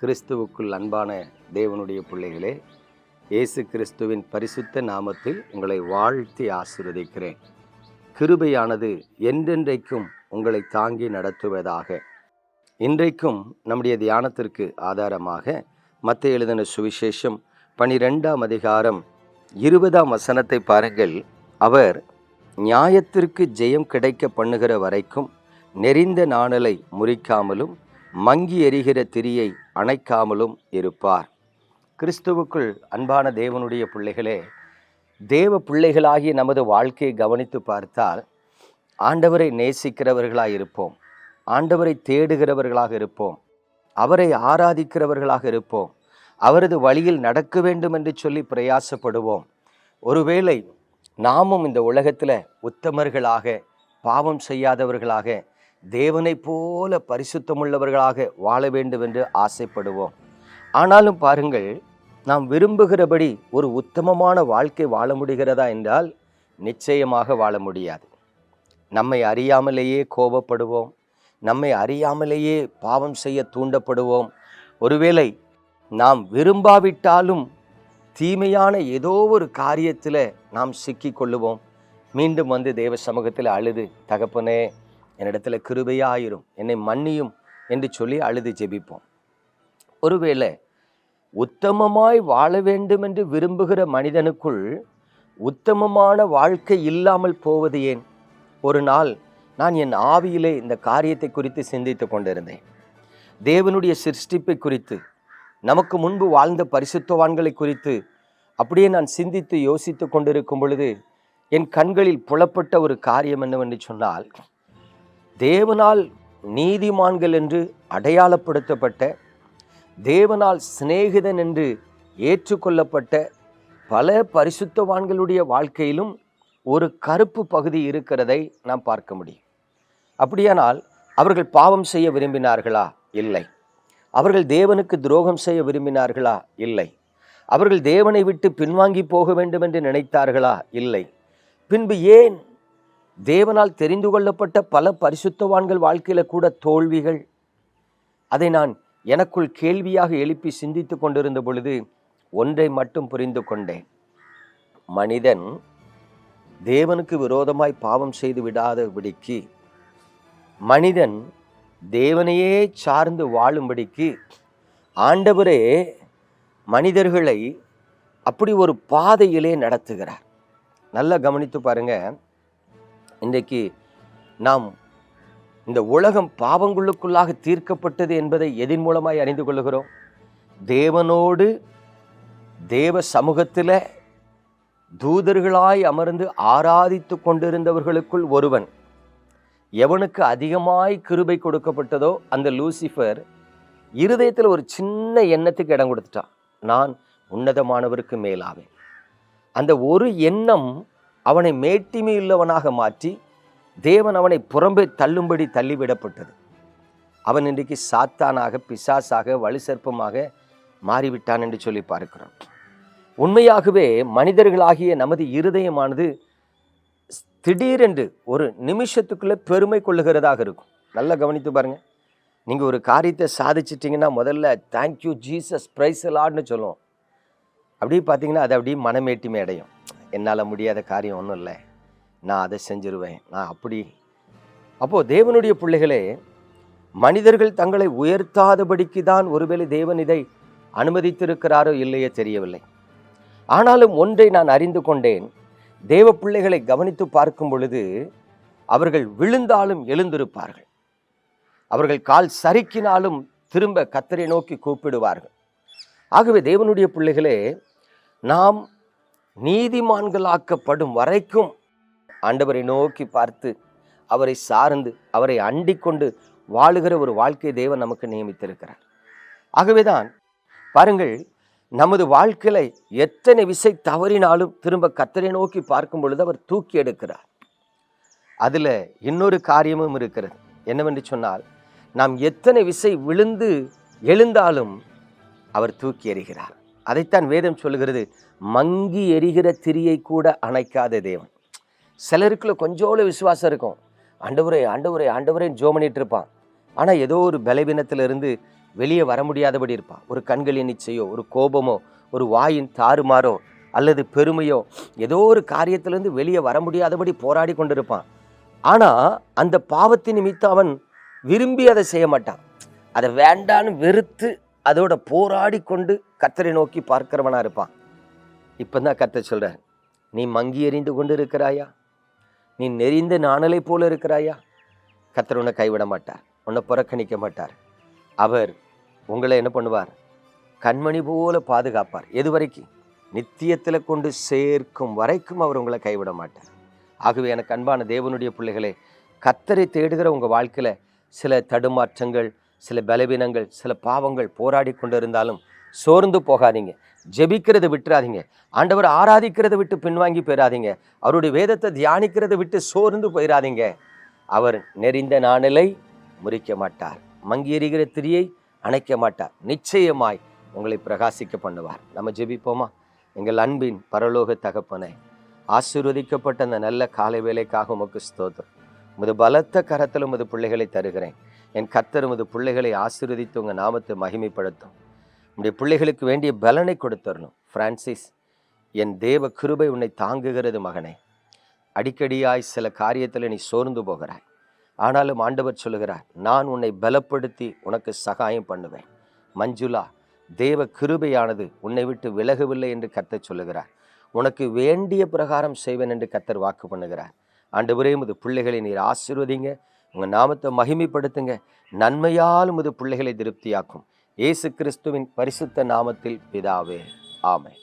கிறிஸ்துவுக்குள் அன்பான தேவனுடைய பிள்ளைகளே இயேசு கிறிஸ்துவின் பரிசுத்த நாமத்தில் உங்களை வாழ்த்தி ஆசிர்வதிக்கிறேன். கிருபையானது என்றென்றைக்கும் உங்களை தாங்கி நடத்துவதாக. இன்றைக்கும் நம்முடைய தியானத்திற்கு ஆதாரமாக மத்த எழுதின சுவிசேஷம் பனிரெண்டாம் அதிகாரம் இருபதாம் வசனத்தை பாருங்கள். அவர் நியாயத்திற்கு ஜெயம் கிடைக்க பண்ணுகிற வரைக்கும் நெறிந்த நாணலை முறிக்காமலும் மங்கி எரிகிற திரியை அணைக்காமலும் இருப்பார். கிறிஸ்துவுக்குள் அன்பான தேவனுடைய பிள்ளைகளே தேவ பிள்ளைகளாகிய நமது வாழ்க்கையை கவனித்து பார்த்தால் ஆண்டவரை நேசிக்கிறவர்களாக இருப்போம். ஆண்டவரை தேடுகிறவர்களாக இருப்போம். அவரை ஆராதிக்கிறவர்களாக இருப்போம். அவரது வழியில் நடக்க வேண்டும் என்று சொல்லி பிரயாசப்படுவோம். ஒருவேளை நாமும் இந்த உலகத்தில் உத்தமர்களாக பாவம் செய்யாதவர்களாக தேவனைப் போல பரிசுத்தமுள்ளவர்களாக வாழ வேண்டும் என்று ஆசைப்படுவோம். ஆனாலும் பாருங்கள் நாம் விரும்புகிறபடி ஒரு உத்தமமான வாழ்க்கை வாழ முடிகிறதா என்றால் நிச்சயமாக வாழ முடியாது. நம்மை அறியாமலேயே கோபப்படுவோம் நம்மை அறியாமலேயே பாவம் செய்ய தூண்டப்படுவோம். ஒருவேளை நாம் விரும்பாவிட்டாலும் தீமையான ஏதோ ஒரு காரியத்தில் நாம் சிக்கிக்கொள்ளுவோம் மீண்டும் வந்து தேவ சமூகத்தில் அழுது தகப்பனே என்னிடத்தில் கிருபையாயிரும். என்னை மன்னியும் என்று சொல்லி அழுது ஜெபிப்போம். ஒருவேளை உத்தமமாய் வாழ வேண்டும் என்று விரும்புகிற மனிதனுக்குள் உத்தமமான வாழ்க்கை இல்லாமல் போவது ஏன்? ஒரு நாள் நான் என் ஆவியிலே இந்த காரியத்தை குறித்து சிந்தித்து கொண்டிருந்தேன். தேவனுடைய சிருஷ்டிப்பை குறித்து நமக்கு முன்பு வாழ்ந்த பரிசுத்தவான்களை குறித்து அப்படியே நான் சிந்தித்து யோசித்து கொண்டிருக்கும் பொழுது என் கண்களில் புலப்பட்ட ஒரு காரியம் என்னவென்று சொன்னால் தேவனால் நீதிமான்கள் என்று அடையாளப்படுத்தப்பட்ட தேவனால் சிநேகிதன் என்று ஏற்றுக்கொள்ளப்பட்ட பல பரிசுத்தவான்களுடைய வாழ்க்கையிலும் ஒரு கருப்பு பகுதி இருக்கிறதை நாம் பார்க்க முடியும். அப்படியானால் அவர்கள் பாவம் செய்ய விரும்பினார்களா? இல்லை. அவர்கள் தேவனுக்கு துரோகம் செய்ய விரும்பினார்களா? இல்லை. அவர்கள் தேவனை விட்டு பின்வாங்கி போக வேண்டும் என்று நினைத்தார்களா? இல்லை. பின்பு ஏன் தேவனால் தெரிந்து கொள்ளப்பட்ட பல பரிசுத்தவான்கள் வாழ்க்கையில் கூட தோல்விகள். அதை நான் எனக்குள் கேள்வியாக எழுப்பி சிந்தித்து கொண்டிருந்த பொழுது ஒன்றை மட்டும் புரிந்து கொண்டேன். மனிதன் தேவனுக்கு விரோதமாய் பாவம் செய்து விடாதபடிக்கு மனிதன் தேவனையே சார்ந்து வாழும்படிக்கு ஆண்டவரே மனிதர்களை அப்படி ஒரு பாதையிலே நடத்துகிறார். நல்லா கவனித்து பாருங்கள் இன்றைக்கு நாம் இந்த உலகம் பாவங்களுக்குள்ளாக தீர்க்கப்பட்டது என்பதை எதின் மூலமாய் அறிந்து கொள்கிறோம் தேவனோடு தேவ சமூகத்தில் தூதர்களாய் அமர்ந்து ஆராதித்து கொண்டிருந்தவர்களுக்குள் ஒருவன் எவனுக்கு அதிகமாய் கிருபை கொடுக்கப்பட்டதோ அந்த லூசிஃபர் இருதயத்தில் ஒரு சின்ன எண்ணத்துக்கு இடம் கொடுத்துட்டான். நான் உன்னதமானவருக்கு மேலாவேன். அந்த ஒரு எண்ணம் அவனை மேட்டிமையுள்ளவனாக மாற்றி தேவன் அவனை புறம்பே தள்ளும்படி தள்ளிவிடப்பட்டது. அவன் இன்றைக்கு சாத்தானாக பிசாசாக வலுசற்பமாக மாறிவிட்டான் என்று சொல்லி பார்க்கிறோம். உண்மையாகவே மனிதர்களாகிய நமது இருதயமானது திடீரென்று ஒரு நிமிஷத்துக்குள்ளே பெருமை கொள்ளுகிறதாக இருக்கும். நல்லா கவனித்து பாருங்கள் நீங்கள் ஒரு காரியத்தை சாதிச்சிட்டிங்கன்னா முதல்ல தேங்க்யூ ஜீசஸ் ப்ரைஸ் லாட்னு சொல்லுவோம். அப்படியே பார்த்தீங்கன்னா அது அப்படியே மனமேட்டிமை அடையும். என்னால் முடியாத காரியம் ஒன்றும் இல்லை. நான் அதை செஞ்சிருவேன். நான் அப்படி. அப்போது தேவனுடைய பிள்ளைகளே மனிதர்கள் தங்களை உயர்த்தாதபடிக்கு தான் ஒருவேளை தேவன் இதை அனுமதித்திருக்கிறாரோ இல்லையோ தெரியவில்லை. ஆனாலும் ஒன்றை நான் அறிந்து கொண்டேன். தேவ பிள்ளைகளை கவனித்து பார்க்கும் பொழுது அவர்கள் விழுந்தாலும் எழுந்திருப்பார்கள். அவர்கள் கால் சறுக்கினாலும் திரும்ப கத்தரை நோக்கி கூப்பிடுவார்கள். ஆகவே தேவனுடைய பிள்ளைகளே நாம் நீதிமான்களாக்கப்படும் வரைக்கும் ஆண்டவரை நோக்கி பார்த்து அவரை சார்ந்து அவரை அண்டிக்கொண்டு வாழுகிற ஒரு வாழ்க்கை தேவன் நமக்கு நியமித்திருக்கிறார். ஆகவேதான் பாருங்கள் நமது வாழ்க்கையில எத்தனை விசை தவறினாலும் திரும்ப கத்தரை நோக்கி பார்க்கும் பொழுது அவர் தூக்கி எடுக்கிறார். அதில் இன்னொரு காரியமும் இருக்கிறது. என்னவென்று சொன்னால் நாம் எத்தனை விசை விழுந்து எழுந்தாலும் அவர் தூக்கி எறிகிறார். அதைத்தான் வேதம் சொல்லுகிறது மங்கி எரிகிற திரியை கூட அணைக்காத தேவன். சிலருக்குள்ள கொஞ்சோள விசுவாசம் இருக்கும். ஆண்டவரே ஆண்டவரே ஆண்டவரேன்னு ஜோ பண்ணிட்டு இருப்பான். ஆனால் ஏதோ ஒரு பலவீனத்திலிருந்து வெளியே வர முடியாதபடி இருப்பான். ஒரு கண்களின் இச்சையோ ஒரு கோபமோ ஒரு வாயின் தாறுமாறோ அல்லது பெருமையோ ஏதோ ஒரு காரியத்திலிருந்து வெளியே வர முடியாதபடி போராடி கொண்டிருப்பான். ஆனால் அந்த பாவத்தின் நிமித்தம் அவன் விரும்பி அதை செய்ய மாட்டான். அதை வேண்டான்னு வெறுத்து அதோட போராடி கொண்டு கத்தரை நோக்கி பார்க்கிறவனாக இருப்பான். இப்போ தான் கத்தை சொல்கிறார் நீ மங்கி எறிந்து கொண்டு இருக்கிறாயா நீ நெறிந்த நாணலை போல இருக்கிறாயா? கத்தர் உன்னை கைவிட மாட்டார் உன்னை புறக்கணிக்க மாட்டார். அவர் உங்களை என்ன பண்ணுவார்? கண்மணி போல பாதுகாப்பார். எது வரைக்கும்? நித்தியத்தில் கொண்டு சேர்க்கும் வரைக்கும் அவர் உங்களை கைவிட மாட்டார். ஆகவே எனக்கு அன்பான தேவனுடைய பிள்ளைகளே கத்தரை தேடுகிற உங்கள் வாழ்க்கையில் சில தடுமாற்றங்கள் சில பலவீனங்கள் சில பாவங்கள் போராடி கொண்டிருந்தாலும் சோர்ந்து போகாதீங்க. ஜெபிக்கிறதை விட்டுறாதீங்க. ஆண்டவர் ஆராதிக்கிறதை விட்டு பின்வாங்கி போயிடாதீங்க அவருடைய வேதத்தை தியானிக்கிறதை விட்டு சோர்ந்து போயிடாதீங்க அவர் நெறிந்த நாணலை முறிக்க மாட்டார். மங்கி எறிகிற திரியை அணைக்க மாட்டார். நிச்சயமாய் உங்களை பிரகாசிக்க பண்ணுவார். நம்ம ஜெபிப்போமா? எங்கள் அன்பின் பரலோக தகப்பனை ஆசீர்வதிக்கப்பட்ட அந்த நல்ல காலை வேலைக்காக உமக்கு ஸ்தோத்திரம். உமது பலத்த கரத்தில் உமது பிள்ளைகளை தருகிறேன். என் கத்தரமது பிள்ளைகளை ஆசீர்வதித்து உங்கள் நாமத்தை மகிமைப்படுத்தும். உங்களுடைய பிள்ளைகளுக்கு வேண்டிய பலனை கொடுத்தரணும். பிரான்சிஸ் என் தேவ கிருபை உன்னை தாங்குகிறது மகனே. அடிக்கடியாய் சில காரியத்தில் நீ சோர்ந்து போகிறாய். ஆனாலும் ஆண்டவர் சொல்லுகிறார் நான் உன்னை பலப்படுத்தி உனக்கு சகாயம் பண்ணுவேன். மஞ்சுளா தேவ கிருபையானது உன்னை விட்டு விலகவில்லை என்று கத்தர் சொல்லுகிறார். உனக்கு வேண்டிய பிரகாரம் செய்வேன் என்று கத்தர் வாக்கு பண்ணுகிறார். ஆண்டவரே முது பிள்ளைகளை நீர் ஆசீர்வதிங்க. உங்கள் நாமத்தை மகிமைப்படுத்துங்க. நன்மையால் இது பிள்ளைகளை திருப்தியாக்கும். இயேசு கிறிஸ்துவின் பரிசுத்த நாமத்தில் பிதாவே. ஆமை